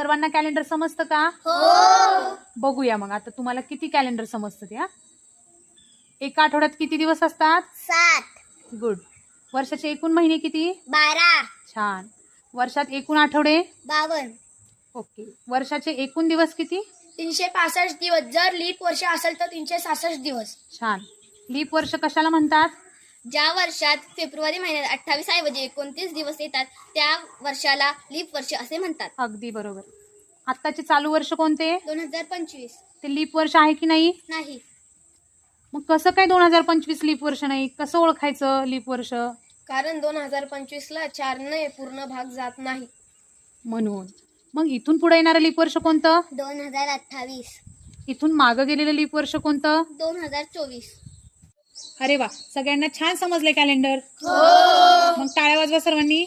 सर्वांना कॅलेंडर समजतं का? बघूया मग. आता तुम्हाला किती कॅलेंडर समजतं त्या एका आठवड्यात किती दिवस असतात? सात. गुड वर्षाचे एकूण महिने किती? बारा. छान. वर्षात एकूण आठवडे? बावन्न. ओके वर्षाचे एकूण दिवस किती? तीनशे पासष्ट दिवस. जर लीप वर्ष असेल तर तीनशे सहासष्ट दिवस. छान. लीप वर्ष कशाला म्हणतात? ज्या वर्षात फेब्रुवारी महिन्यात अठ्ठावीस ऐवजी एकोणतीस दिवस येतात त्या वर्षाला लीप वर्ष असे म्हणतात. अगदी बरोबर. आत्ताचे चालू वर्ष कोणते? दोन हजार पंचवीस. ते लीप वर्ष आहे की नाही? नाही. मग कसं काय दोन हजार पंचवीस लीप वर्ष नाही? कसं ओळखायचं लीप वर्ष? कारण दोन हजार पंचवीस ला चारने पूर्ण भाग जात नाही. म्हणून. मग इथून पुढे येणारं लीप वर्ष कोणतं? दोन हजार अठ्ठावीस. इथून मागं गेलेलं लीप वर्ष कोणतं? दोन हजार चोवीस. अरे वा सगळ्यांना छान समजले कॅलेंडर मग टाळ्या वाजवा सर्वांनी.